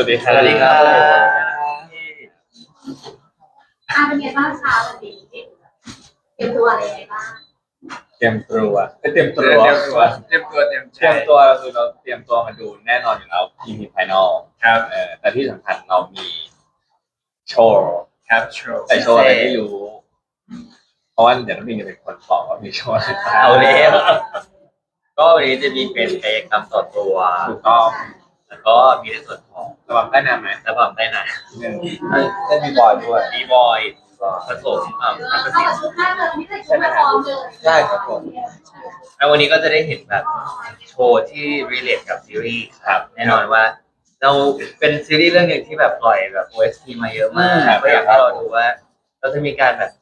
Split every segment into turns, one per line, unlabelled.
วัสดีครับ
สวัสดีครับ
อ่าเป็นไงบ้างคะวันนี้เตรียมตัวอะไรยังไงบ้าง
เตรียมตัวเอ้ยเตรียมตัว
เตรียมตัวเตรียมตัวเตรียม
เต
ใจ
รียมตัวคือเราเตรียมตัวมาดูแน่นอนอยู่แล้ว EP Final
ครับ
เออแต่ที่สำคัญเรามีโชว์
ครับโชว์
แต่โชว์อะไรไม่รู้เพราะว่าเดี๋ยวน้องพิงจะเป็นคนบอกว่ามีโชว์อะไรบ้าง
เอาแล้วก็วันนี้จะมีเป็นเอกคำต่อตัว
ถูกต้อง
แล้วก็มีในส่วนของ
ระวังใต้น้ำไหม
ระบบได้ไหน
หนึ่ง
เล่นบีบอยด้วย
บีบอยผสมอ่า
เออ
อัพ
เข้า
สิ
กับชุดมากเลยไม่ใส่ชุดมาพร้อมเลย
ใช่ครับผม
แล้ววันนี้ก็จะได้เห็นแบบโชว์ที่รีเลทกับซีรีส์ครับแน่นอนว่า เราเป็นซีรีส์เรื่องหนึ่งที่แบบปล่อยแบบ OST มาเยอะมากก็อยากให้เราดูว่า เราจะมีการแบบ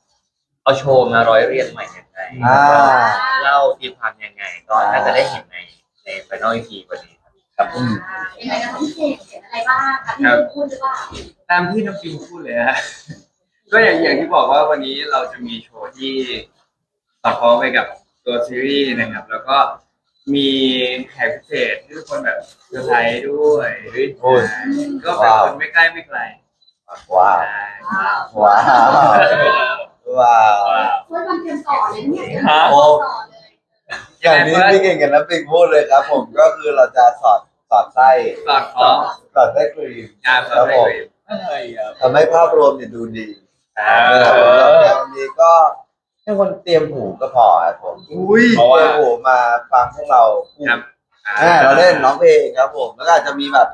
เอาโชว์มาร้อยเรียงใหม่ยังไง
อ่า
เล่าตีความยังไงก็น่าจะได้เห็นในใน Final EP วันนี้ ครับ
อืม
ยังไงนะพี่เจเห็นอะไรบ้างคะที่พูดหรือเปล่า
ตามที่น้องปิงพูดเลยฮะ ก็อย่างอย่างที่บอกว่าวันนี้เราจะมีโชว์ที่สอดคล้องไปกับตัวซีรีส์นะครับ แล้วก็มีแขกพิเศษที่ทุกคนแบบเซอร์ไพรส์ด้วย
โอ้ย
ก็เป็นคนไม่ใกล้ไม่ไกล
ว้าว
ใช่
ว้าวว้าว
ช่วยวันเตรียมต่อเลยเนี่ย
โอ้
ต่อเลย
อย่างนี้พี่เก่งกับน้ำปิงพูดเลยครับ ผมก็คือเราจะสอด สอดไส้
สอดคล้อง
สอดไส้ครีม
งาน
ค
สอ
รั
ด
บ
ไป
ผม
เลย
อะไรอะ
ทำให้ภาพรวมเนี่ยดูดี
อ่า
นะครับผมแล้ววันนี้ก็ให้คนเตรียมหูก็พอครับผม
อุ้ย
เพราะว่า
เตรียมหูมาฟังพวกเราพูด
ครับ
อ่าเราเล่นร้องเพลงครับผมแล้วก็อาจจะมีแบบ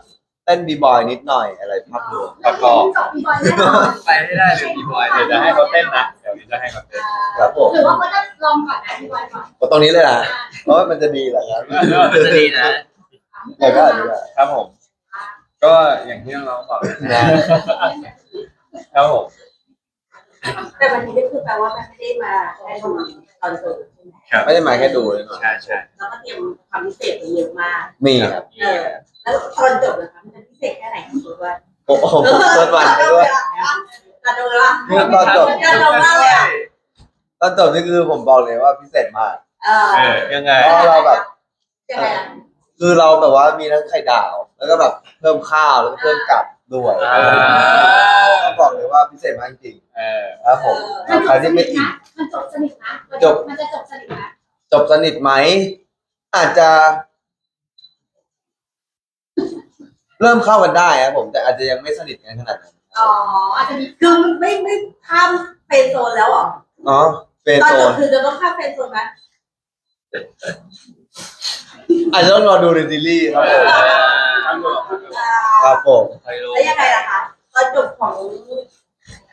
เต้นบีบอยนิดหน่อยอะไรภาพรวม
ประกอบ
จบปีบอยแน่นอน
ไปให้ได้เลยพี่บอย
เดี๋ยวจะให้เขาเต้นนะเดี๋ยวนี้จะให้เขาเต้น
ครับผม
หรือว่าเขาจะลองก่อนนะพี่บอยก่อน
ก็ตรงนี้เลยนะเพราะว่ามันจะดีเหรอครับ
จะดีนะ
แต่ก็อาจจะ
ครับผม ก็อย่างที่น้องๆบอก
นะ
ครับผม
แต่วันนี้ก็คือแปลว่ามันไม่ได้มาแค่ตอนตอนจบใช่ไหม
ครับ
ไม่ได้มาแค่ดูเลยเนอะ
ใช่ใช่
แล้วก็เตรียมความพิเศษไปเยอะมาก
มีครับ
เออ แล้วตอนจบนะคะมันจะพิเศษแค่ไหนของตัวว่า
โอ้โหเปิดวันไปด้วย
ตอนจบละ
ตอนจบ
ตอนจบมากเลยอะ
ตอนจบนี่คือผมบอกเลยว่าพิเศษมาก
เอ
เอ
อ
อ
ยังไง
เพราะเราแบบ
ยังไงล่ะ
คือเราแบบว่ามีทั้งไข่ดาว แล้วก็แบบเพิ่มข้าวแล้วก็เพิ่มกับด้วย
อ่า
ต้องบอกเลยว่าพิเศษมากจริง
เออ
ๆครับผมใครที่ไม่อิ่ม
มันจบสนิทนะมันจะจบสนิทนะ
จบสนิทไหม อาจจะ เริ่มเข้ากันได้ครับผมแต่อาจจะยังไม่สนิทกันขนาดนั้น
อ๋ออาจจะมีคือไม่ไม่ข้ามเฟรนด์โซนแล้วเหรอ
เนาะเฟรน
ตอน
โซ
จบ
น
คือจะต้องข้ามเฟรนด์โซนไหม
อาจจะต้องรอดูในซีรีส์ครับผม
อ่า
ครับผม
ใครรู้
แล้วยังไงล่ะคะตอนจบของ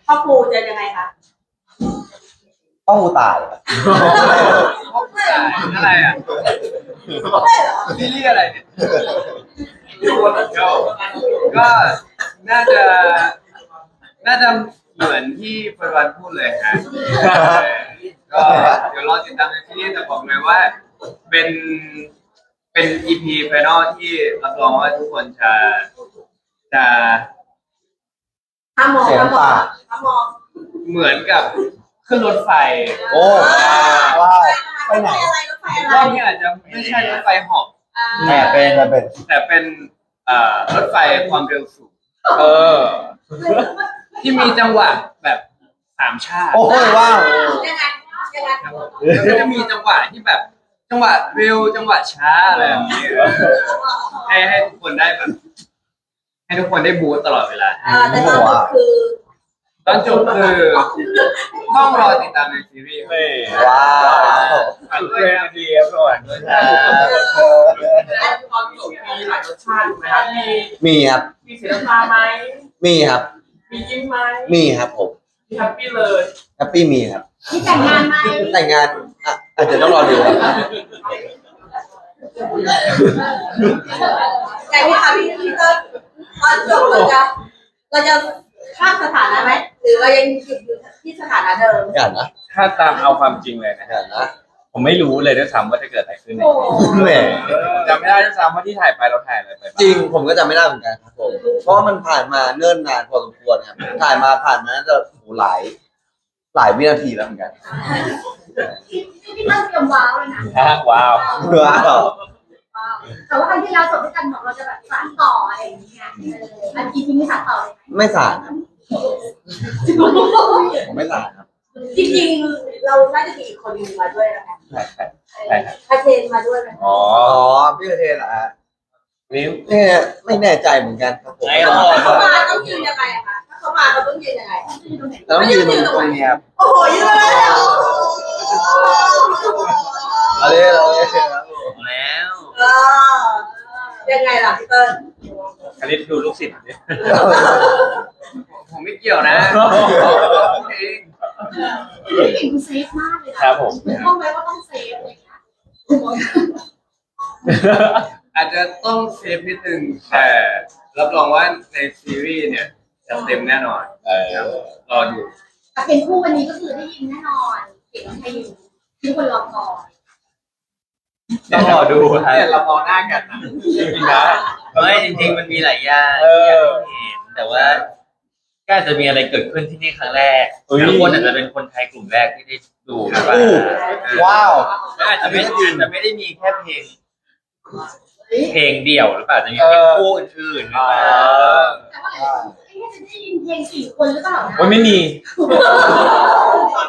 พ่อครูจะยังไงคะ
ป้าหูตายอะ
อะไรอะ
ไม่เหรอ
ซีรีส์อะไรเนี่ยก็ก็น่าจะ น่าจะเหมือนที่เฟิร์นวันพูดเลยฮะก็เดี๋ยวรอติดตามในซีรีส์แต่บอกเลยว่า เป็นเป็น EP final ที่รับรองว่าทุกคนจะจะ
ห้ามมอง
เสีย
ห้ามมอ
ปางก
ห้ามมอง
เหมือนกับขึ้นรถไฟ
โอ้ว้าวไปไหน
อะไรรถไฟอะไร
รอบนี้อาจจะไม่ใช่รถไฟเหอบ
แม่เป็นแม่เป็น
แต่เป็นเอ่อรถไฟความเร็วสูง
เออ
ที่มีจังหวะแบบสามชาติ
โอ้ยว้าว
ยังไงยังไง
ครับผมแล้วจะมีจังหวะที่แบบ จังหวะเร็วจังหวะช้าอะไรแบบนี้เออให้ให้ทุกคนได้แบบให้ทุกคนได้บูตตลอดเวลา
อ่าแต่ตอนจบคือ
ตอนจบคือต้องรอติดตามในซีรีส์ครับ
นี่
ว้าว
อันเป็นดีครับทุกคน
ตอนจบมีหลายรสชาติถูกไหมครับมี
มีครับ
มีเสียน้ำตาไหม
มีครับ
มียิ้มไหม
มีครับผม
มีแฮปปี้เลย
แฮปปี้มีครับ
มีแต่งงานไหม
แต่งงาน อะอาจจะต้องรอดูครับ
ไงพี่คะพี่พี่ก็ตอนจบเราจะเราจะข้ามสถานะไหมหรือเรายังอยู่ที่สถานะเดิม
กันนะ
ถ้าตามเอาความจริงเลยนะ
กันนะ
ผมไม่รู้เลยด้วยซ้ำว่าจะเกิดอะไรขึ้นใน
โอ้โห
แหม
จำไม่ได้ด้วยซ้ำว่าที่ถ่ายไปเราถ่ายอะไรไปบ้า
จริงผมก็จำไม่ได้เหมือนกันครับผมเพราะว่ามันผ่านมาเนิ่นนานพอสมควรครับถ่ายมาผ่านมาน่าจะโหหลาย หลายวินาทีแล้วเหมือนกัน
ที่ที่พี่เริ่มเตรียมว้าวเลยนะ
ฮะว้าว
ว้าว
ว้าวแต่ว่าครั้งที่แล้วจบด้วยกันบอกเราจะแบบสานต่ออะไรอย่างเงี้ยเอออันจริงๆไม่สานต่อเลยไหม
ไม่สานครับผมไม่สานครับ
จริงๆเราน่าจะมีอีกคนหนึงมาด้วยนะคะ
ใช่ใช่ใช่ครับ
คาเทนมาด้วยไหม
อ๋อ
อ๋อพี่เทนเหรอฮะ
นี่
เนี่ยไม่แน่ใจเหมือนกันครับผม
ไอ้
ถ้า
เรา
เขามาต้อ ยืนยังไง
แต่ต้องยืนตรงนี้ครับ
โอ้โหยืนเลยเหรอ
เอาเลยเอาเลยครับ
แล้ว
เออยังไงล่ะพี่เติ้ล
คลิปดูลูกศิษย์เนี่ย
ผมไม่เกี่ยวนะเอง
พี่เก่งดูเซฟมากเลยนะครับ
ผม
ห้องไว้ว่าต้องเซฟอะไรอย่างเงี้ย
อาจจะต้องเซฟนิดนึงแต่รับรองว่าในซีรีส์เนี่ย จะเต็มแน่นอน
เออ
รอดู
แต่เป็นคู่วันนี้ก็คือได้ยินแน่นอนเก่งให้ยินทุกคนรอคอย
ต้องรอดูครับ
เนี่ยเรามองหน้ากันนะจริงๆนะ
ไม่จริงๆมันมีหลายอย่าง
เออ
ที่อยากให้เห็นแต่ว่าก็อาจจะมีอะไรเกิดขึ้นที่นี่ครั้งแรก
อุ๊ย
ทุกคนอาจจะเป็นคนไทยกลุ่มแรกที่ได้ดูหรือเปล่า
ว้าว
แล้วอาจจะไม่อาจจะไม่ได้มีแค่เพลง เพลงเดี่ยวหรือเปล่าจะมีเพลงคู่อื่นๆหรือเปล่า
แต่ว่าไอ้เนี่ยจะได้ยินเพลงสี่คนหรือเปล่านะ
โอ้ยไม่มี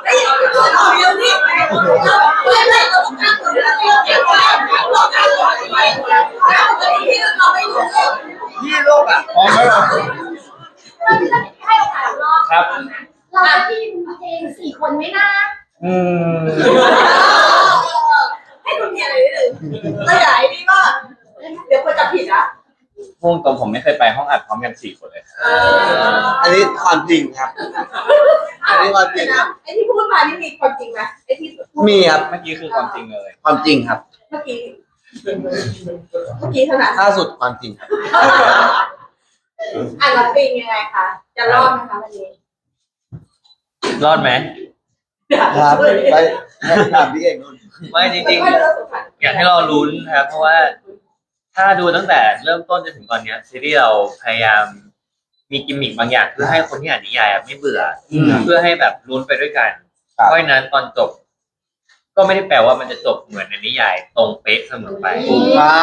ไอ้ยังไม่รู้หรอกเดี๋ยวนี้ไม่ไม่เราต้องการคนที่เราเก่งกว่าเราการคนที่เราเก่งกว่าเราจะที่เราไม่รู้
พี่โลกอะ
อ๋อไม่หรอก
เราจะให้โอกาสรอบ
ครับ
เราจะได้ยินเพลงสี่คนไหมนะ
อืม
ให้คุณมีอะไรนิดนึงเราอยากให้นี่ว่าเดี๋ยวคนจะผิดนะ
พุ่งตรงผมไม่เคยไปห้องอัดพร้อมกันสี่คนเลย
อันนี้ความจริงครับ อันนี้ความจริง
นะไอ้ที่พูดมานี่มีความจริงไหมไอ้ที่
มีครับ
เมื่อกี้คือความจริงเลย
ความจริงครับ
เมื่อกี้ เมื่อกี้เท่านั้น
ล่าสุดความจริงครับ
อะแล้วปิงยังไงคะจะรอดไหมคะวันนี้
รอดไหม
ครับไปให้ถามพี่เอกนู่น
ไม่จริง
ไม่ได้รับสงสาร
ๆอยากให้เราลุ้นนะครับเพราะว่า ถ้าดูตั้งแต่เริ่มต้นจนถึงตอนเนี้ยซีรีส์เราพยายามมีกิมมิคบางอย่างเพื่อให้คนที่อ่านนิยายอะไม่เบื่ออ
ม
เพื่อให้แบบลุ้นไปด้วยกัน
ครับ
เพราะฉะนั้นตอนจบ ก็ไม่ได้แปลว่ามันจะจบเหมือนในนิยายตรงเป๊ะเสมอไป
ว้า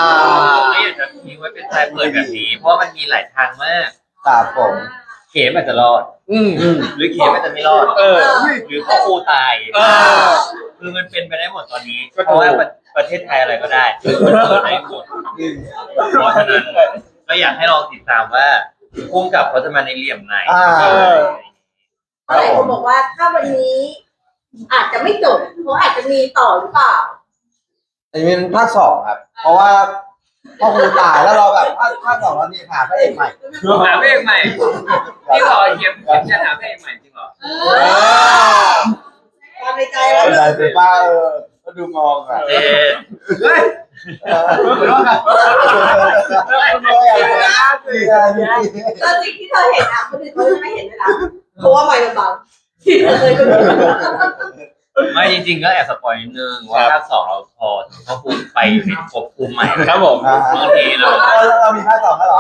ไม่อยากจะทิ้งไว้เป็นทายเปิดแบบนี้ เพราะว่ามันมีหลายทางมาก
ครับผม
เข็มอาจจะรอด
อืม
อืม
หรือเข็มอาจจะไม่รอด
เออ
หรือพ่อครูตาย
เออ
คือมันเป็นไปได้หมดตอนนี้
ก็ถูก
เพราะว่าประ ประเทศไทยอะไรก็ได้มันเปิดได้หมด
อืม
เพราะฉะนั้นก็อยากให้ลองติดตามว่าพุ่งกับเขาจะมาในเหลี่ยมไหน
อ่า
หลายคนบอกว่าถ้าวันนี้ อาจจะไม่จบเพราะอาจจะมีต่อหรือเปล่า
อันนี้เป็นภาคสองครับ เพราะว่าพ่อครูตายแล้วเราแบบภาคภาคสองเรามีหาพระเอกใหม่
หาเพลงใหม่พี่รอเขียนจะหาเพลงใหม่จริงเหรอ
ความในใจแล้ว
อะไรไปป้าเออ ก็ดูมองอะ
เอ๊ะ
เฮ้ย
เออ
แล้วสิ่งที่เธอเห็นอะคนอื่นเขาจะไม่เห็นเลยนะเพราะว่าไม่มันบังที่เธอเคยคนอื่น
ไม่จริงๆก็แอบสปอยนิดนึงว่าภาคสองเราพอถึงพ่อครูไปอยู่ในภพภูมิใหม่
ครับผม
อ่า
บางทีเรา
เรามีภาคสองแล้วเหรอ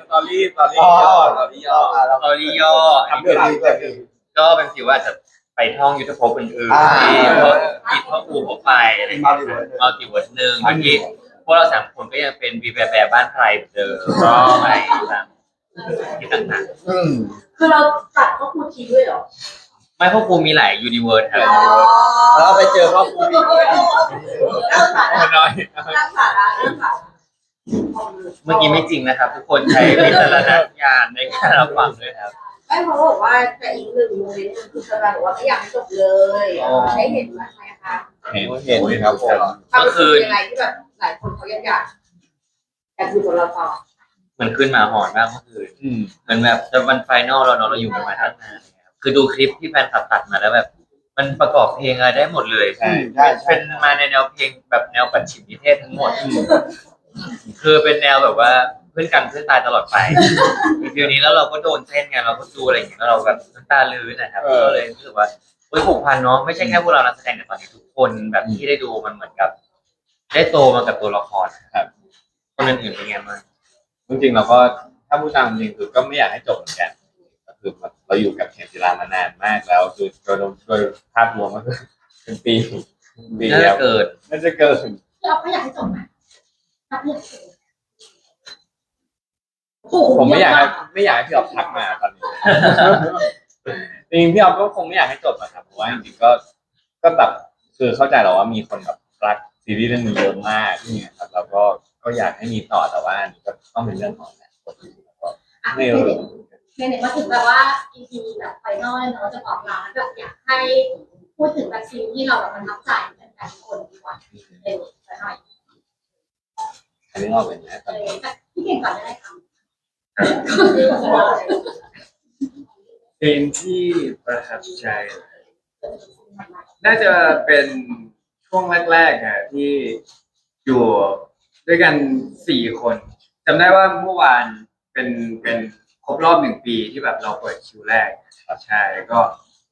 สตอรี่สตอรี่
อ๋อ
ย่อสตอรี่ย่อ
อ่าเรา
ตอรี่ย่อ
ทำเกิดดีเกิดดี
ก็เป็นสิว่าจะ ไปท่องยุทธภพอื่น
อ่า
ๆที่พวกผิดพ่อครูเขาไปอะไรอย่าง
มา
เงี้ย
ดีเลย
มัลติเวิร์สหนึ่งเมื่อกี้พวกเราสามคนก็ยังเป็นบีแบบแบบบ้านใครเหมือนเดิมก็ไปตามที่ต่าง
อืม
คือเราตัดเขาคูทิ้งด้วยเหรอ
ๆไม่พ่อครูมีหลายยูนิเวิร์สครับ
แล้วไปเจอพ่อครูอีก
เริ่มสาระ
น้อย
เริ่มสาระเริ่มสาระ
เมื่อกี้ไม่จริงนะครับ ทุกคนใช้วิจารณญาณในการรับฟังด้วยครับ
ไอ้เขาบอกว่าแต่อีกหนึ่งโมเมนต์คือเธอบอกว่าไม่อยากให้จบเลยได้เห็นไหมคะ
เห็นเห็นครับผม
ความรู้สึกยังไงที่แบบหลายคนเขายังอยากอยากดูกับเราต่อ
เหมือนขึ้นมาหอนมากเมื่อคืน
อืม
เหมือนแบบจะวันไฟนอลเราเนาะเราอยู่กันมาตั้งนานเนี่ยครับคือดูคลิปที่แฟนคลับตัดมาแล้วแบบ มันประกอบเพลงอะไรได้หมดเลย
ใช่
ใช่ใช่
เป็นมาในแนวเพลงแบบแนวปัจฉิมนิเทศทั้งหมด คือเป็นแนวแบบว่าเพื่อนกันเพื่อนตายตลอดไปมีฟิลนี้แล้วเราก็โดนเส้นไงเราก็ดูอะไรอย่างเงี้ยแล้วเราแบบน้ำตาลื้นนะครับ
เออ
ก็เลยรู้สึกว่าโอ้ยผูกพันเนาะไม่ใช่แค่พวกเรานักแสดงแต่ตอนนี้ทุกคนแบบที่ได้ดูมันเหมือนกับ ได้โตมากับตัวละครครับ คนอื่นๆเป็นไงบ้าง
จริงๆเราก็ถ้าพูดตามจริงคือก็ไม่อยากให้จบเหมือนกันก็คือแบบเราอยู่กับเข็มจีรามานานมากแล้วคือโดยโดยภาพรวมก็คือเป็นปีปี
น่า
แล้
จะ
ว
เกิด
น่าจะเกิน
เราก็อยากให้จบนะถ้าพูดถึง
ผมไม่อยากให้ไม่อยากให้พี่ออฟทักมาตอนนี้ จริงๆพี่ออฟก็คงไม่อยากให้จบนะครับเพราะว่าจริงๆก็ก็แบบคือเข้าใจเราว่ามีคนแบบรักซีรีส์เรื่องนี้เยอะมากเนี่ยครับแล้วก็ก็อยากให้มีต่อแต่ว่าอันนี้ก็ต้องเป็นเรื่องของเนี่ยก็
อะ
ไม่
ใน
รู้
ในมาถึงแบบว่า EP แบบไฟนอลเนาะจะบอกลาแบบอยากให้พูดถึงแบบซีนที่เราแบบประทับใจเหมือนกันคนดีกว่าเร็วไปหน่อย
อันนี้ออกเป็นนะต
เอ
อนนี้
อพี่เก่งก่อนได้ค่ะ
ซีนที่ประทับใจ น่าจะเป็นช่วงแรกๆอะที่อยู่ด้วยกันสี่คนจำได้ว่าเมื่อวานเป็นเป็นครบรอบหนึ่งปีที่แบบเราเปิดคิวแรกใช่ก็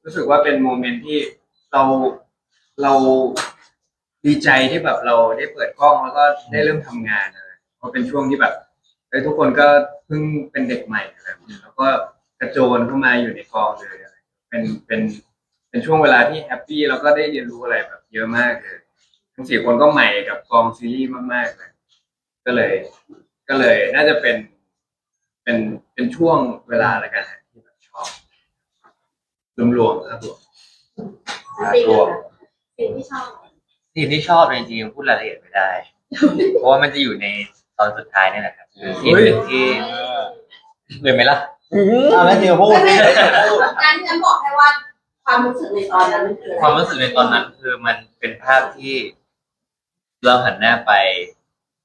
รู้สึกว่าเป็นโมเมนต์ที่เราเราดีใจที่แบบเราได้เปิดกล้องแล้วก็ได้เริ่มทำงานเพราะเป็นช่วงที่แบบ เอ้ยทุกคนก็เพิ่งเป็นเด็กใหม่อะไรแบบนี้แล้วก็กระโจนเข้ามาอยู่ในกองเลยอะไรเป็นเป็นเป็นช่วงเวลาที่แฮปปี้แล้วก็ได้เรียนรู้อะไรแบบเยอะมากเลยทั้งสี่คนก็ใหม่กับกองซีรีส์มากๆเลยก็เลย ก็เลยน่าจะเป็นเป็นเป็นช่วงเวลาละกันฮะที่แบบชอบรวมๆครับผม
ซีนซีนที่ชอบ
สิ่งที่ชอบจริงๆพูดรายละเอียดไม่ได้ เพราะว่ามันจะอยู่ใน ตอนสุดท้ายนี่แหละครับสิ่งหนึ่งที่เลยไหมล่ะ
เอาแล้วจริงๆพูดนี่พูด
งั้นงั้นบอกให้ว่าความรู้สึกในตอนนั้นมันคืออะไร
ความรู้สึกในตอนนั้นคือมันเป็นภาพที่ เราหันหน้าไป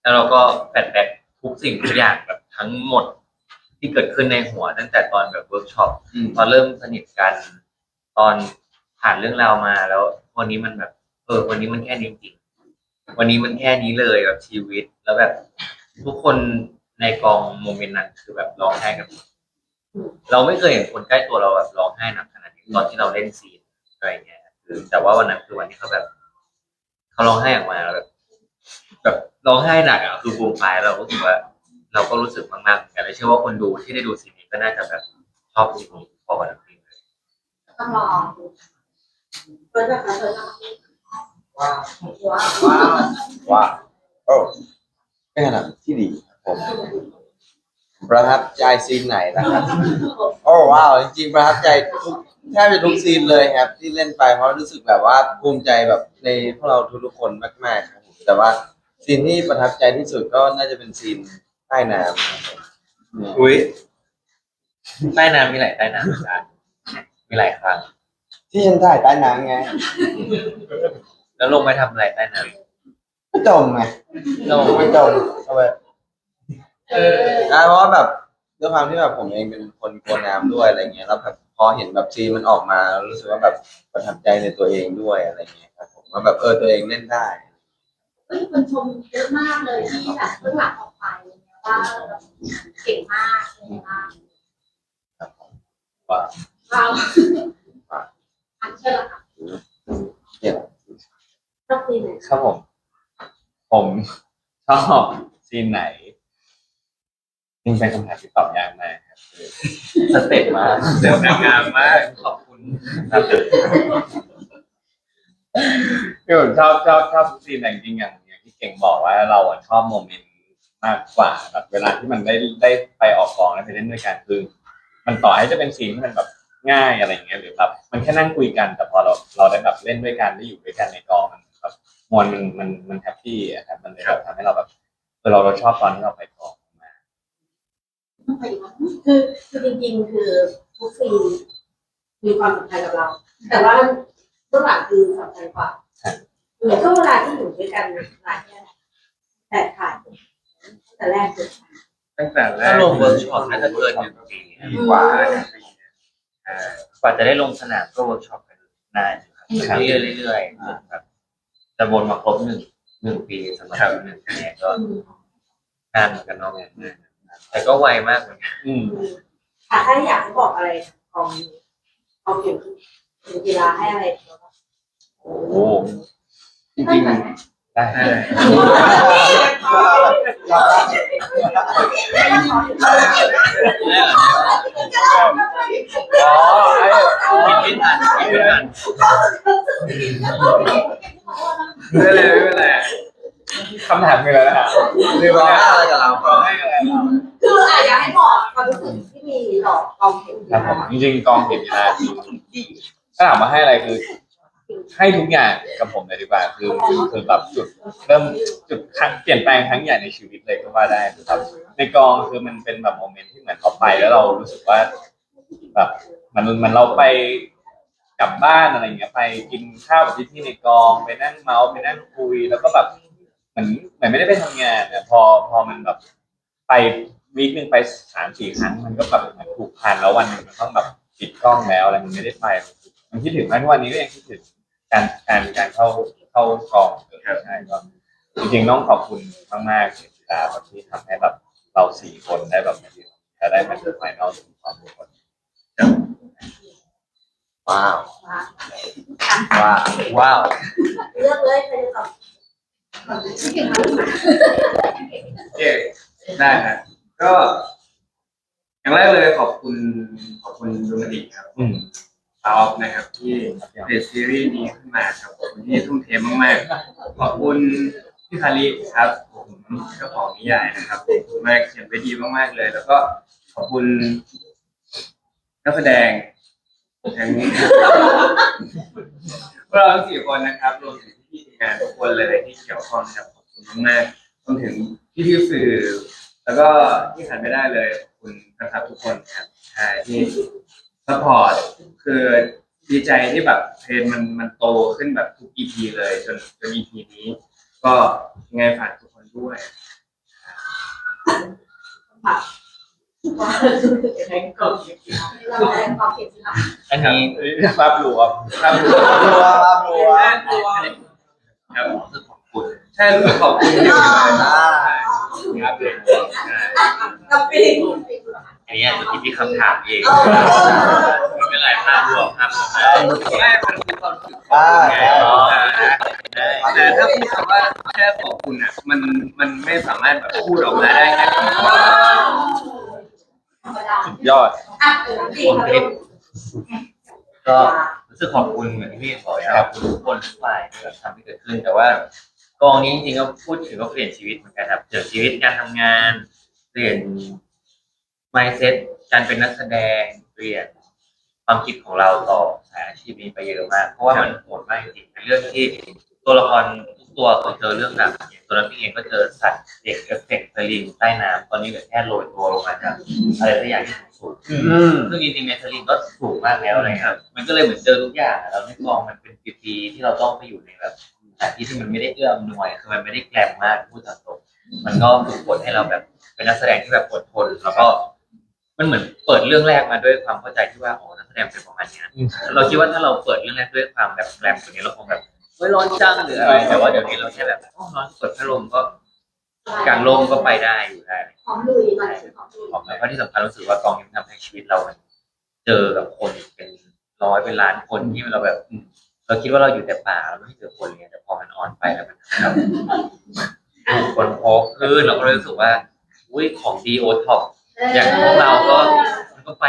แล้วเราก็แฟลชแบ็กทุกสิ่งทุกอย่างแบบทั้งหมดที่เกิดขึ้นในหัว ตั้งแต่ตอนแบบเวิร์กช็อป
อืม
ตอนเริ่มสนิทกัน ตอนผ่านเรื่องราวมาแล้ว วันนี้มันแบบ เออ วันนี้มันแค่นี้จริงๆวันนี้มันแค่นี้เลยแบบชีวิตแล้วแบบ ทุกคนในกองโมเมนต์นั้นคือแบบร้องไห้กันหมดเราไม่เคยเห็นคนใกล้ตัวเราแบบร้องไห้หนักขนาดนี้ตอนที่เราเล่นซีนอะไรอย่างเงี้ยคือแต่ว่าวันนั้นคือวันที่เขาแบบเขาร้องไห้ออกมาแล้วแบบแบบร้องไห้หนักอะคือบูมพายเราก็รู้สึกว่า เราก็รู้สึกมากๆเหมือนกันและเชื่อว่าคนดูที่ได้ดูซีนนี้ก็น่าจะแบบชอบซีนนี้พอกันทั้งทีเลย
ต้องรอ
เปิดนะคะเปิดนะคะ
ว้าว
ว่าโอ้ เป็นขนาดที่ดีครับผม ประทับใจซีนไหนนะครับโอ้ว้าวจริงๆประทับใจทุกแทบจะทุกซีนเลยครับ ที่เล่นไปเพราะรู้สึกแบบว่าภูมิใจแบบในพวกเราทุกๆคนมากๆครับผมแต่ว่าซีนที่ประทับใจที่สุดก็น่าจะเป็นซีนใต้น้ำครับผม
อุ้ยใต้น้ำมีหลายใต้น้ำเหมือนกันมีหลายครั้ง
ที่ฉันถ่ายใต้น้ำไง
แล้วลงไปทำอะไรใต้น้
ก็จมไงำ
ลง
ไม่จมเอาไป
เออ
นะเพราะว่าแบบด้วยความที่แบบผมเองเป็นคนกลัวน้ำด้วยอะไรเงี้ยแล้วแบบพอเห็นแบบซีนมันออกมาแล้วรู้สึกว่าแบบประทับใจในตัวเองด้วยอะไรเงี้ยครับผมว่าแบบเออตัวเองเล่นได้
เฮ้ยคนชมเยอะมากเลยที่แบบเบื้องหลังออกไปเนี่ยว่าเก่งมากเก่งมาก
ว่า
เราอันเชื่อค่ะ
เนี่ย
ชอบซีนไหน
ครับผม ผมชอบซีนไหนจริงเป็นคำถามที่ตอบยากมากครับคือสเต็ปมาก
เดินงามมาก
ขอบคุณ
ครับคือผมชอบชอบชอบซีนไหนจริงๆอย่างอย่างที่เก่งบอกว่าเราอะชอบโมเมนต์มากกว่าแบบเวลาที่มันได้ได้ไปออกกองแล้วไปเล่นด้วยกันคือมันต่อให้จะเป็นซีนที่มันแบบง่ายอะไรอย่างเงี้ยหรือแบบมันแค่นั่งคุยกันแต่พอเราเราได้แบบเล่นด้วยกันได้อยู่ด้วยกันในกองมันแบบ มวลมันมันมันแฮปปี้อะครับมันเลยแบบทำให้เราแบบเออเราเราชอบตอนที่เราไปกองมาก
ต้องไปอีกนะ
คือคือจริงๆคือทุกซีนมีความสำคัญกับเรา แต่ว่าเบื้องหลังคือสำคัญกว่าเหมือนช่วงเวลาที่อยู่ด้วยกันหลายแค่ไหนแต่ถ่ายตั้งแต่แรกเลย
ตั้งแต่แร
ถ้ากลงเวิร์กช็อปน่าจะเกินหนึ่งปี
ดีกว่าเออก
ว่าจะได้ลงสนามก็เวิร์กช็อปกันนานอยู่ครับเรื่อยๆเรื่อยๆจนแบบ จะวนมาครบหนึ่งหนึ่งปีสำหรับหนึ่งคะแนนก็นานเหมือนกันเนาะแต่ก็ไวมากเหมือนกัน
อืม
ค่ะถ้าอยากให้บอกอะไรของของเกี่ยวกับกีฬาให้อะไรเราบ้าง
โอ้โหจริงๆได้
ใช่
อ๋อไอ้
คิดไม่ทันคิดไม่ทัน
ไม่เป็นไรไม่เป็นไร
คำถามคืออะไรนะฮะ
ลืมร้องไห้อะไรกับเรา
ร้องให้อะไรเรา
คืออะอยากให้บอกความรู้สึกที่มีต่อกองเห็น
ครับผมจริงๆกองเห็นกีฬาถ้าถามว่าให้อะไรคือ ให้ทุกอย่างกับผมเลยดีกว่า คือคือคือแบบจุดเริ่มจุดครั้งเปลี่ยนแปลงครั้งใหญ่ในชีวิตเลยก็ว่าได้คือแบในกองคือมันเป็นแบบโมเมนต์ที่เหมือนเราไปแล้วเรารู้สึกว่า แบบมันมันเราไป กลับบ้านอะไรอย่างเงี้ยไปกินข้าวกับพี่ๆในกองไปนั่งเมาส์ไปนั่งคุยแล้วก็แบบเหมือนเหมือนไม่ได้ไปทำงานเนี่ยพอพอมันแบบไปวีคหนึ่งไปสามสี่ครั้งมันก็แบบเหมือนผูกพันแล้ววันหนึงมันต้องแบบปิดกล้องแล้วอะไรมันไม่ได้ไปมันคิดถึงแม้ทุกวันนี้ก็ยังคิดถึงการการการเข้าเข้ากองใช่ก็จริงๆต้องขอบคุณมากๆเสียเวลาแบบที่ทำให้แบบเราสี่คนได้แบบมายืนจะได้มาถึงไฟนอลถึงความทุกคน
ว้าว ว้าว ว้าว
เลือกเลยใครจะตอบ
โอเค ได้ครับก็ อย่างแรกเลยขอบคุณ ขอบคุณดูมันดีครับ
อืม
ซาวนะครับ ที่เดซีรีส์นี้ขึ้นมาครับขอบคุณที่ทุ่มเทมากๆ ขอบคุณพี่คาริครับ ผมเจ้าของนิยายนะครับขอบคุณมากเขียนไปดีมากๆเลย แล้วก็ขอบคุณนักแสดง ทั้งพวกเราทั้งสี่คนนะครับรวมถึงพี่ทีมงานทุกคนเลยที่เกี่ยวข้องนะครับขอบคุณมากๆรวมถึงพี่พี่สื่อ แล้วก็ที่ขาดไม่ได้เลยขอบคุณนะครับทุกคนครับใช่ที่สปอร์ตคือดีใจที่แบบเพลงมันมันโตขึ้นแบบทุก EP เลยจนจน EP นี้ ก็ยังไงฝากทุกคนด้วย
เราได้ความเห็นที่เรา
อันนี้
ภาพรวมภาพรวม
รัวครับรัว
ครับ
รู้สึกขอบคุณ
ใช่รู้สึกขอบคุณที่
อ่า
ครับเลย
น้ำปิง
อันนี้อาจจะมีคำถามเอง
เออ
ไม่เป็นไรภาพรวมภาพรวม
ไม่มันคือความรู้สึก
อ่า
ไงแต่ถ้าพูดคำว่าแค่ขอบคุณอะมันมันไม่สามารถแบบพูดออกมาได้แค่
สุดยอด
อะน้ำปิงครับ
ก็รู้สึกขอบคุณเหมือนที่พี่บอกอยากขอบคุณทุกคนทุกฝ่ายที่แบบทำให้เกิดขึ้น แต่ว่ากองนี้จริงๆก็พูดถึงก็เปลี่ยนชีวิตเหมือนกันครับเปลี่ยนชีวิตการทำงาน เปลี่ยน mindset การเป็นนักแสดงเปลี่ยนความคิดของเราต่อสายอาชีพนี้ไปเยอะมาก เพราะว่ามันโหดมากจริงๆเป็นเรื่องที่ตัวละครทุก ตัวเคยเจอเรื่องหนักอย่างตัวนั้นพี่เองก็เจอสัตว์เด็กเอฟเฟกต์สลิงใต้น้ำตอนนี้เหลือแค่โรยตัวลงมาจากอะไรสักอย่างที่สูง
อืม
ซึ่งจริงๆในสลิงก็สูงมากแล้วอะไรครับมันก็เลยเหมือนเจอทุกอย่างอะแล้วในกองมันเป็นปีๆที่เราต้องไปอยู่ในแบบสถานที่ที่มันไม่ได้เอื้ออำนวยคือมันไม่ได้แกลมมากพูดตามตรงมันก็ฝึกฝนให้เราแบบเป็นนักแสดงที่แบบอดทนแล้วก็มันเหมือนเปิดเรื่องแรกมาด้วยความเข้าใจที่ว่าอ๋อนักแสดงเป็นประมาณเนี้ยเราคิดว่าถ้าเราเปิดเรื่องแรกด้วยความแบบแกลมตัวนี้เราคงแบบเฮ้ยร้อนจังหรืออะไรแต่ว่าเดี๋ยวนี้เราแค่แบบอ๋อร้อนเปิดพัดลมก็กลางลมก็ไปได้อยู่ได้
หอมลุยมาหอมลุย
ของแล้วก็ที่สำคัญรู้สึกว่ากองนี้มันทำให้ชีวิตเรามันเจอกับคนเป็นร้อยเป็นล้านคนที่เราแบบอืมเราคิดว่าเราอยู่แต่ป่าเราไม่เจอคนเลยแต่พอมันออนไปแล้วมันทำให้เราถูกคนพบขึ้นเราก็เลยรู้สึกว่าอุ้ยของดีโอท็อปอย่างพวกเราก็มันก็ไป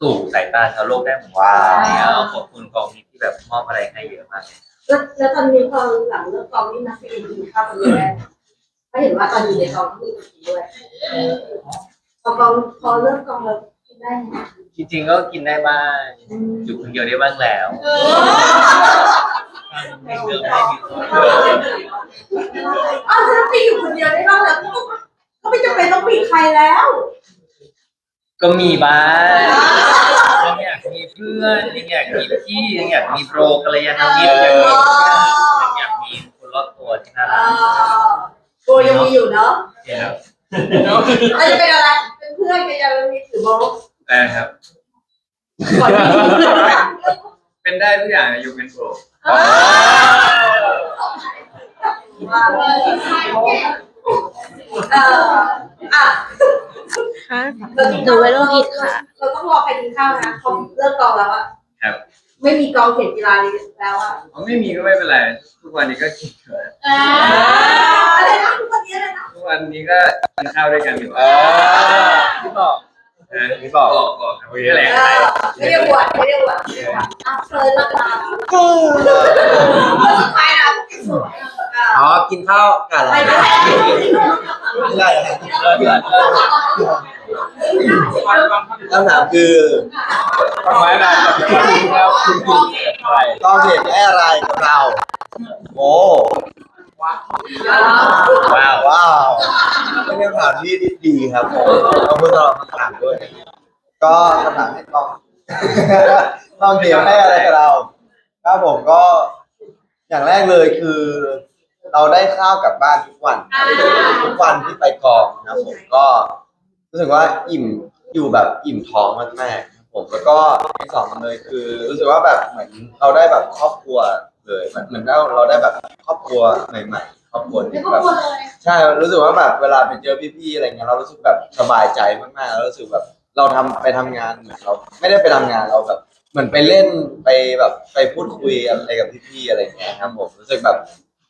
สู่สายตาชาวโลกได้เหมือนกัน
ว้าว
เนี่ยขอบคุณกองนี้ที่แบบมอบอะไรให้เยอะมาก
แล้วแล้วตอนนี้พอหลังเลิกกองนี่นักแสดงกินข้าวกันเยอะแยะก็เห็นว่าตอนอยู่ในกองก็มีคนกินด้วยพอกองพอเลิกกองแล้วกินได้ไง
จริงๆก็กินได้บ้างอยู่คนเดียวได้บ้างแล้วไม่เลือกไม่มีคน
อ้าวถ้าปีอยู่คนเดียวได้บ้างแล้วก็ก็ไม่จำเป็นต้องมีใครแล้ว
ก็มีบ้างยังอยากมีเพื่อนยังอยากมีพี่ยังอยากมีโปรกัลยาณมิตรยังอยากยังอยากมีคนรอบตัวที่น่า
เอ
รัก
อโบยังมีอยู่เนาะ
เนี่ยครับ
อาจจะเป็นอะไร เป็นเพื่อนกันยังมีถือโบ
ได้ครับ
ก่อนที่จะ
เป็นได้ทุกอย่างนะอยู่เป็นโปร
ว่าเอออะ
ค่ะหนูไม่รู้ผิดค่ะ
เราต้องรอใครกินข้าวนะเขาเลิกกองแล้วอะ
ครับ
ไม่มีกองเขียนกีฬาแล้วอะ
อ๋อไม่มีก็ไม่เป็นไร ทุกวันนี้ก็กินเถอะ
อะไรนะทุกวันนี้อะไรนะ
ทุกวันนี้ก็กินข้าวด้วยกันอยู่
เออพี่บอก
นะ
พี่บอก
บอกบอกครับนี่แหละ
เออไม่ได้อวดไม่ได้อวดอะเคยเลิกลาคนสุดท้ายนะสวย
อ๋อ
กินข้าวกับอะไร
ไม่ได้
ไม่ได้ครับ
เลิศเลิศเลิศ
คำถามคือ
ฟังไว้นะแล้วคุณคุณอะไร
ต้องเห็นได้อะไรกับเรา โอ้
ว้าว
ว้าวเป็นคำถามที่ดีครับผมขอบคุณสำหรับคำถามด้วย ก็คำถามให้ต้องต้องเขียนให้อะไรกับเราครับผมก็อย่างแรกเลยคือ เราได้ข้าวกลับบ้านทุกวันทุกวันที่ไปกองนะครับผมก็รู้สึกว่าอิ่มอยู่แบบอิ่มท้องมากๆครับผมแล้วก็ที่สองเลยคือ รู้สึกว่าแบบเหมือนเราได้แบบครอบครัวเลยเหมือนเหมือนเราเราได้แบบครอบครัวใหม่ๆครอบครัว
ไม่
ที่
ก็
แบบ
ควรเลย
ใช่ รู้สึกว่าแบบเวลาไปเจอพี่ๆ อะไรเงี้ยเรารู้สึกแบบสบายใจมากๆแล้วรู้สึกแบบเราทำไปทำงานเหมือนเราไม่ได้ไปทำงานเราแบบ เหมือนไปเล่นไปแบบไปพูดคุยอะไรกับพี่ๆ อะไรเงี้ยครับผมรู้สึกแบบ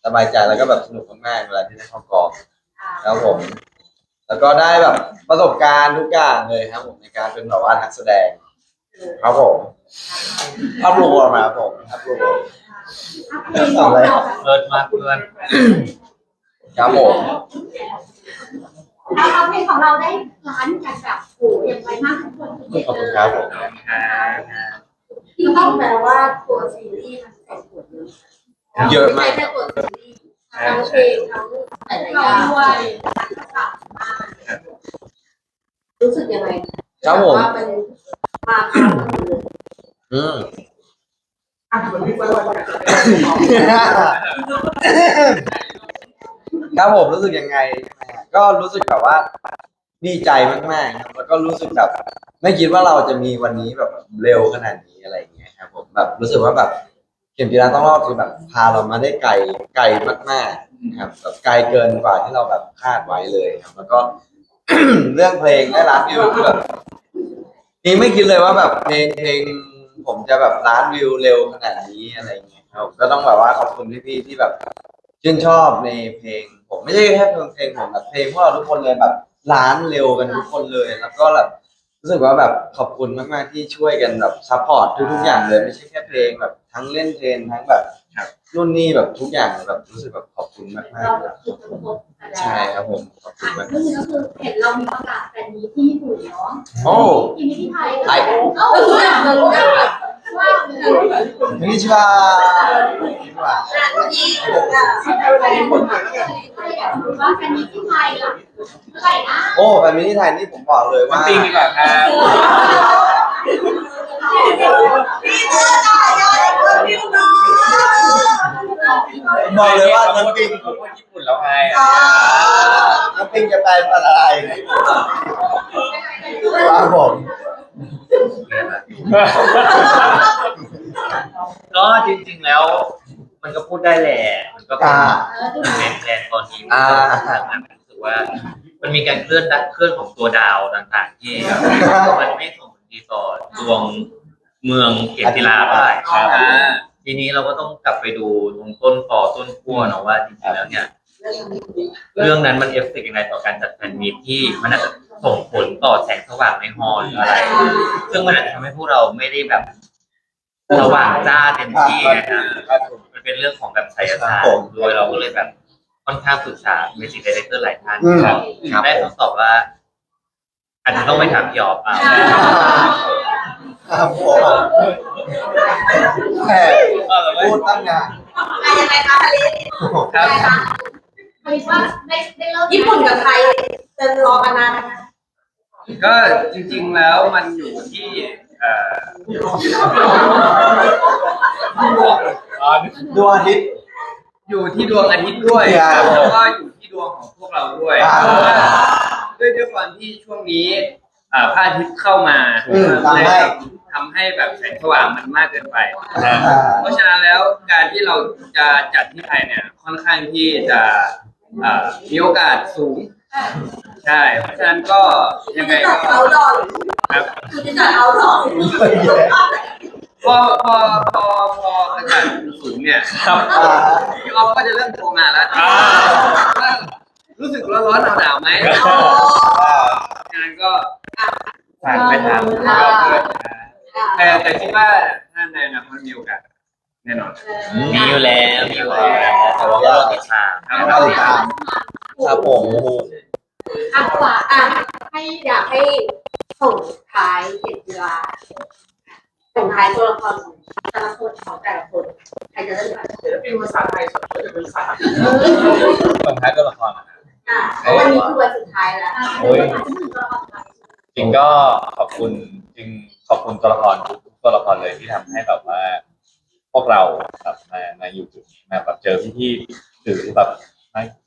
สบายใจแล้วก็แบบสนุกมากๆเวลาที่ได้เข้ากองครับผม แล้วก็ได้แบบประสบการณ์ทุกอย่างเลยครับผมในการเป็นแบบว่านักแสดง ครับผมภาพรวมนะครับผมภาพรวม
ต่อเลย
เลิศมากเพื่อน
ครับผม
เอาเพลงของเราได้ร้านกันแบบโอ้ยังไงมากทุกคน
ขอบคุณครับผม
ที่ต้องแปลว่าตัวซีรีส์มันใส่ผล
เยอะ มาก
ไม่ใช่แค่ตัวซีรีส์ทั้งเพลงทั้งหลายๆอ
เรา
ย่าง
ด้วย
รู้สึกยังไง
ครับผม
ว่าเป็นมาครั้งหนึ่งเลย
อืม
อะเหมือนพี่เฟิร์นวันนี้
ครับผมรู้สึกยังไงก็รู้สึกแบบว่าดีใจมากๆครับแล้วก็รู้สึกแบบไม่คิดว่าเราจะมีวันนี้แบบเร็วขนาดนี้อะไรอย่างเงี้ยครับผมแบบรู้สึกว่าแบบ เข็มจีราต้องรอดคือแบบพาเรามาได้ไกลไกลมากๆครับแบบไกลเกินกว่าที่เราแบบคาดไว้เลยครับ แล้วก็ เรื่องเพลงได้ล้านวิวแบบนี่ไม่คิดเลยว่าแบบเพลงเพลงผมจะแบบล้านวิวเร็วขนาดนี้อะไรเงี้ยครับก็ต้องแบบว่าขอบคุณพี่ๆที่แบบชื่นชอบในเพลง ผมไม่ใช่แค่เพลงผมแบบเพลงพวกเราทุกคนเลยแบบล้านเร็วกันทุกคนเลย แล้วก็แบบ รู้สึกว่าแบบขอบคุณมากๆที่ช่วยกันแบบซัพพอร์ตทุกๆอย่างเลยไม่ใช่แค่เพลงแบบทั้งเล่นเพลงทั้งแบบรุ่นนี้แบบทุกอย่างแบบรู้สึกแบบขอบคุณมาก
เรา
ๆครับ
คือทั้งหมดกัน
ใช่
แล้ว
ครับผมขอบคุณมาก
เรื่องนี้ก็คือเห็นเรามีประกาศแต่นี้ที่ญี่ปุ่นเนาะ
โอ้
ทีนี้ที่ไทย
ไทย
เอ้ารู้จักเลย รู้จักว่า
มิชิวามิชิวา
วันนี้
ว่าแฟนนี้ที่ไทยล่ะเมื่อไหร่นะ
โอ้แฟนมินิไทยนี่ผมบอกเลย
มัน
ว่า
ติงดีกว่าครับ
บอกเลยว่าน้ำปิง
พูดญี่ปุ่นแล้วไง
น้ำปิงจะแปลเป็นอะไรครับผม
ก็จริงๆแล้ว มันก็พูดได้แหละ มันก็เป็น
อ่า
เทรนด์แทนตอนนี้
อ่า
มันรู้สึกว่า มันมีการเคลื่อนดัเคลื่อนของตัวดาวต่างๆ ที่มันไม่ส่งผลดีต่อดวงเมืองเขียนศิลาเท่าไหร่
ครับ
อ่าทีนี้เราก็ต้องกลับไปดูตรงต้นต่อต้นขั้วเนาะว่าจริงๆแล้วเนี่ย เรื่องนั้นมันเอฟเฟกต์ยังไงต่อการจัดแฟนมีตที่มันอาจจะ ส่งผลต่อแสงสว่างในฮอลล์หรืออะไร ซึ่งมันอาจจะทำให้พวกเราไม่ได้แบบสว่างจ้าเต็มที่นะครับมันเป็นเรื่องของแบบไสยศาสตร์โดยเราก็เลยแบบค่อนข้างศึกษาเมจิกดีเรคเตอร์หลายท่าน
อืม
ครับ
ครับ
ได้ทดสอบว่า อาจจะต้องไปถามพี่ออฟเอา
ครับผมแหมพูดตั้งนาน
ยังไงคะทะเล
ครับ
ผลิตว่าได้ได้เริ่ม
ญี่ปุ่นกับไทยจะรอมานานนะคะ
ก็จริงๆแล้วมันอยู่ที่เอ่อ
ดวงอาทิตย์
อยู่ที่ดวงอาทิตย์ด้วย
ครับ
แล้วก็อยู่ที่ดวงของพวกเราด้วย
อ่า
เพราะว่าด้วยด้วยความที่ช่วงนี้อ่าพระอาทิตย์เข้ามา
อืมทำให้
ทำให้แบบแสงสว่างมันมากเกินไป
อ่า
เพราะฉะนั้นแล้วการที่เราจะจัดที่ไทยเนี่ยค่อนข้างที่จะอ่ามีโอกาสสูง ใช่เพราะฉะนั้นก็ยังไง
จั
ก็
ดเอาดอน
ครับ
คือจะจัดเอาดอน
พอพอพอพออากาศสูงเนี่ย
ครับ
อ่า
พี่ออฟก็จะเริ่มโทรมาแล้ว
อ่า
ว่ารู้สึกร้อนๆหนาวๆไหม
อ่า
งานก็ฝากไปถามพี่ออฟด้วยแต่แต่คิดว่าถ้าในอนาคตมีโอกาสแน่นอน
มีอยู่แล้วมีอยู่แล้วแต่ว่าก็รอติดตาม
ครับ
เอาติดตาม ครับผมโอ้โห
อะฝาก
อะให้อยากให้ส่งท้ายเจ็ดกีฬาส่งท้ายตัวละครของแต่ละคนของแต่ละคนใครจะเริ่มก่อน
ศิลปินภาษาไทยส่วนใหญ่จะเป็นภาษาอังกฤษ
ส่งท้ายตัวละครอะนะ
อะวันนี้คือวันสุดท้ายแล้ว
อะ
โอ้ย
ถึงตัวละครไทย
จริงก็ขอบคุณจริงขอบคุณตัวละครทุกตัวละครเลยที่ทำให้แบบว่า พวกเราแบบมามาอยู่จุดนี้มาแบบเจอพี่ๆสื่อที่แบบ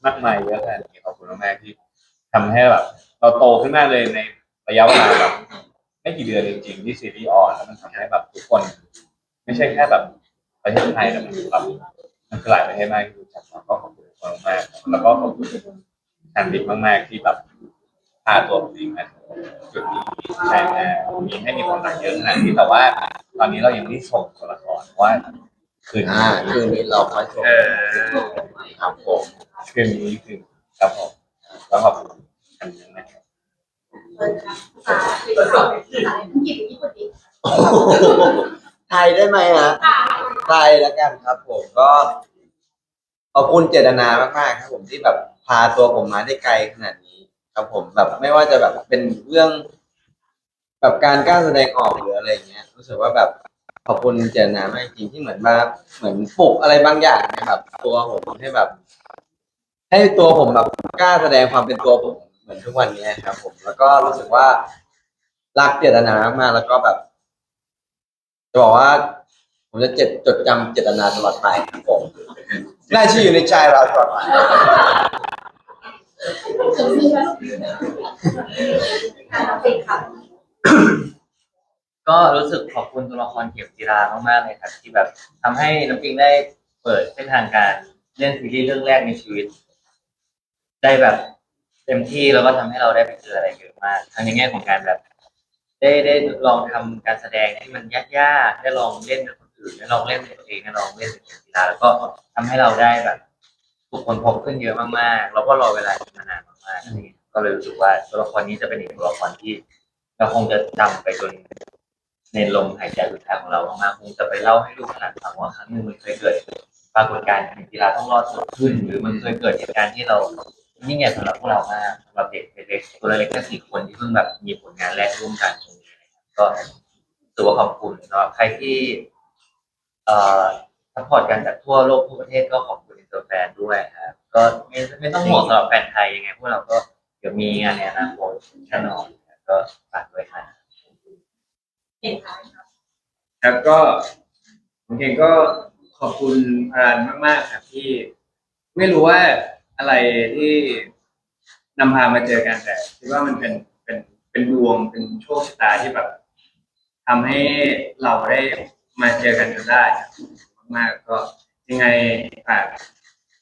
มากมายเยอะขนาดนี้ขอบคุณมากๆที่ทำให้แบบเราโตขึ้นมากเลยในระยะเวลาแบบไม่กี่เดือนจริงๆที่ซีรีส์ออนแล้วมันทำให้แบบทุกคน ไม่ใช่แค่แบบประเทศไทยแต่มันแบบมันคือหลายประเทศมากที่รู้จักเราก็ขอบคุณทุกมากๆแล้วก็ขอบคุณแอนดิกมากๆที่แบบพาตัวผมเองมาถึงจุดนี้ใช่ไหมมีให้มีคนรักเยอะขนาดนี้แต่ว่า ตอนนี้เรายังไม่ได้ส่งตัวละครเพราะว่า คืน
อ่า
นี้
คืนนี้เราค่อยชม
เออ
ครับผม
คืนนี้คือครับผมแล้วขอบคุณกันนะครับ
เปิดครับ ภาษาภาษาอังกฤษญี่ปุ่นดิ
โอ้โหไทยได้ไหมฮะ
อะ
ไทยแล้วกันครับผมก็ขอบคุณเจตนามากๆครับผมที่แบบพาตัวผมมาได้ไกลขนาดนี้ ครับผมแบบไม่ว่าจะแบบเป็นเรื่อง แบบการกล้าแสดงออกหรืออะไรอย่างเงี้ยรู้สึกว่าแบบ ขอบคุณเจตนามากจริงที่เหมือนว่าเหมือนปลุกอะไรบางอย่างนะครับตัวผมให้แบบ ให้ตัวผมแบบกล้าแสดงความเป็นตัวผมเหมือนทุกวันนี้ครับ ผม แล้วก็รู้สึกว่ารักเจตนามากๆแล้วก็แบบจะบอกว่า ผมจะเจ็ดจดจำเจตนาตลอดไปครับผมน่าชื่ออยู่ในใจเราตลอดไป
ถึงมีไหม
อะน้องปิงครับ
ก็รู้สึกขอบคุณตัวละครเข็มจีรามากๆเลยครับที่แบบทำให้น้ำปิงได้เปิดเส้นทางการเล่นซีรีส์เรื่องแรกในชีวิต ได้แบบเต็มที่แล้วก็ทำให้เราได้ไปเจออะไรเยอะมากทั้งในแง่ของการแบบ ได้ได้ลองทำการแสดงที่มันยากๆได้ลองเล่นเป็นคนอื่นได้ลองเล่นเป็นตัวเองได้ลองเล่นเป็นเข็มจีราแล้วก็ทำให้เราได้แบบถูกคนพบขึ้นเยอะมากๆแล้วก็รอเวลานี้มานานมากๆอะไรเงี้ยก็เลยรู้สึกว่าตัวละครนี้จะเป็นอีกตัวละครที่ เราคงจะจำไปจน ในลมหายใจสุดท้ายของเรามากๆคงจะไปเล่าให้ลูกหลานฟังว่าครั้งหนึ่งมันเคยเกิดปรากฏการณ์แห่กีฬาต้องรอดเกิดขึ้น หรือมันเคยเกิดเหตุการณ์ที่เรายิ่งใหญ่สำหรับพวกเรามากสำหรับเด็กเล็กตัวเล็กแค่สี่คนที่เพิ่งแบบมีผลงานแรกร่วมกันตรงนี้ก็ถือว่าขอบคุณสำหรับใครที่ เอ่อซัพพอร์ตกันจากทั่วโลกทั่วประเทศก็ขอบคุณอินตอร์แฟนด้วยครับก็ไม่ไม่ต้องห่วงสำหรับแฟนไทยยังไงพวกเราก็เดี๋ยวมีงานในอนาคตแน่นอนก็ฝากด้วยครับ
เก่งค่ะ
ครับก็ผมเองก็ขอบคุณพรานมาก ๆ ครับที่ ไม่รู้ว่าอะไรที่นำพามาเจอกันแต่คิดว่ามันเป็นเป็นเป็นดวงเป็นโชคชะตาที่แบบทำให้เราได้มาเจอกันจนได้ครับมากๆก็ยังไงฝาก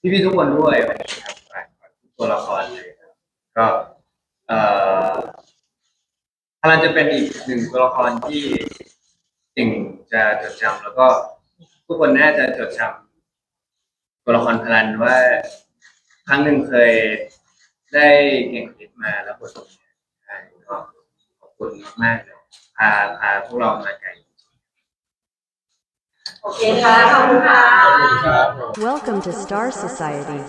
พี่ๆทุกคนด้วยนนี้ครับฝากทุกตัวละครเลยครับก็เอ่อ พลันจะเป็นอีกหนึ่งตัวละครที่สิ่งจะจดจำแล้วก็ทุกคนน่าจะจดจำตัวละครพลันว่า ครั้งหนึ่งเคยได้เก่งคลิปมาแล้วบทนี้ใช่ก็ขอบคุณมากๆเลยพาพาพวกเรามาไกล
โอเคค่ะ ขอบคุณค่ะ
ครับผม
Welcome to Star Society.